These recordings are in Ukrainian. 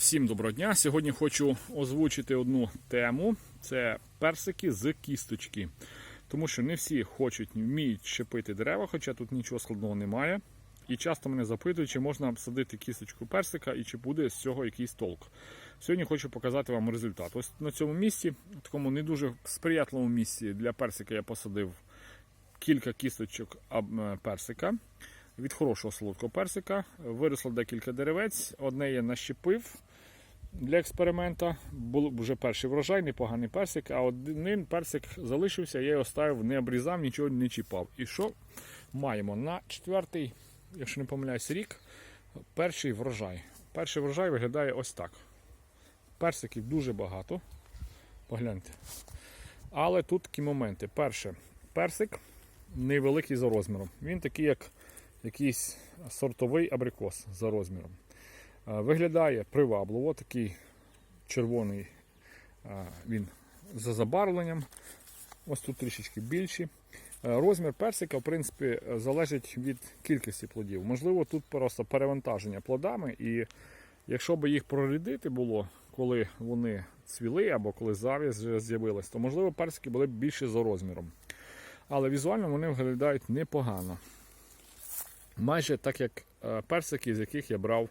Всім доброго дня! Сьогодні хочу озвучити одну тему: це персики з кісточки. Тому що не всі хочуть, вміють щепити дерева, хоча тут нічого складного немає. І часто мене запитують, чи можна садити кісточку персика і чи буде з цього якийсь толк. Сьогодні хочу показати вам результат. Ось на цьому місці, в такому не дуже сприятливому місці для персика я посадив кілька кісточок е, персика. Від хорошого солодкого персика виросло декілька деревець. Одне я нащепив для експеримента. Був вже перший врожай, непоганий персик, а один персик залишився, я його ставив, не обрізав, нічого не чіпав. І що маємо? На четвертий, якщо не помиляюсь, рік, перший врожай. Перший врожай виглядає ось так. Персиків дуже багато. Погляньте. Але тут такі моменти. Перше, персик невеликий за розміром. Він такий, як якийсь сортовий абрикос за розміром. Виглядає привабливо, такий червоний він за забарвленням. Ось тут трішечки більші. Розмір персика, в принципі, залежить від кількості плодів. Можливо, тут просто перевантаження плодами, і якщо б їх прорядити було, коли вони цвіли або коли зав'язь вже з'явилась, то можливо персики були б більше за розміром. Але візуально вони виглядають непогано. Майже так як е, персики, з яких я брав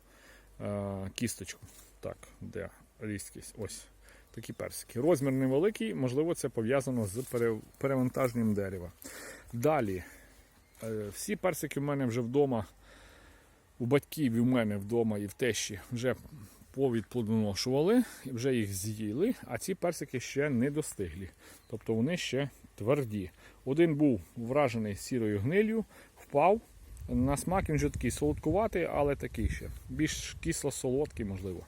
кісточку. Так, де різкість? Ось такі персики. Розмір невеликий, можливо, це пов'язано з перевантаженням дерева. Далі, е, всі персики в мене вже вдома, у батьків і в мене вдома і в тещі вже повідплодоношували, вже їх з'їли, а ці персики ще не достиглі. Тобто вони ще тверді. Один був вражений сірою гнилью, впав. На смак він вже такий солодкуватий, але такий ще. Більш кисло-солодкий, можливо.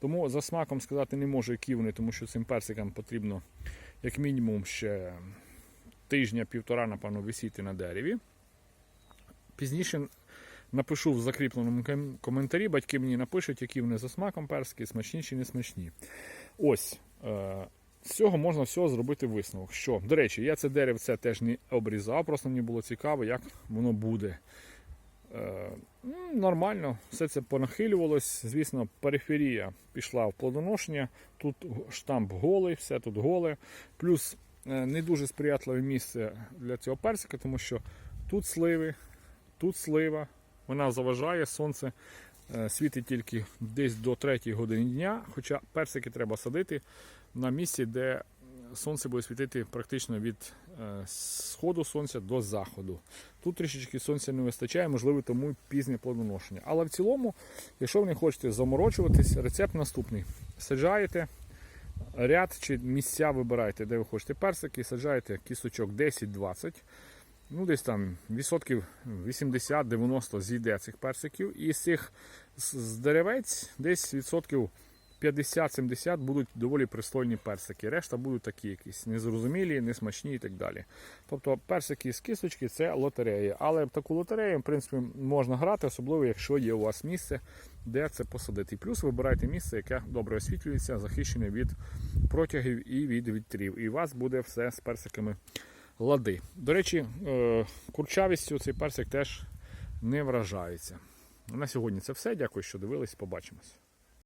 Тому за смаком сказати не можу, які вони, тому що цим персикам потрібно як мінімум ще тижня-півтора, напевно, висіти на дереві. Пізніше напишу в закріпленому коментарі, батьки мені напишуть, які вони за смаком персики, смачні чи не смачні. Ось. Е- з цього можна всього зробити висновок. Що, до речі, я це деревце теж не обрізав, просто мені було цікаво, як воно буде. Е, м, нормально, все це понахилювалось. Звісно, периферія пішла в плодоношення. Тут штамп голий, все тут голе. Плюс е, не дуже сприятливе місце для цього персика, тому що тут сливи, тут слива, вона заважає, сонце е, світить тільки десь до 3 години дня, хоча персики треба садити на місці, де сонце буде світити практично від е, сходу сонця до заходу. Тут трішечки сонця не вистачає, можливо, тому пізнє плодоношення. Але в цілому, якщо ви не хочете заморочуватись, рецепт наступний. Саджаєте ряд чи місця вибираєте, де ви хочете персики, саджаєте кісточок 10-20. Ну, десь там відсотків 80-90 зійде цих персиків. І з цих з деревець десь відсотків 50-70 будуть доволі пристойні персики. Решта будуть такі якісь незрозумілі, несмачні і так далі. Тобто персики з кісточки це лотерея. Але в таку лотерею, в принципі, можна грати, особливо якщо є у вас місце, де це посадити. І плюс вибирайте місце, яке добре освітлюється, захищене від протягів і від вітрів. І у вас буде все з персиками лади. До речі, е, курчавістю цей персик теж не вражається. На сьогодні це все. Дякую, що дивились. Побачимось.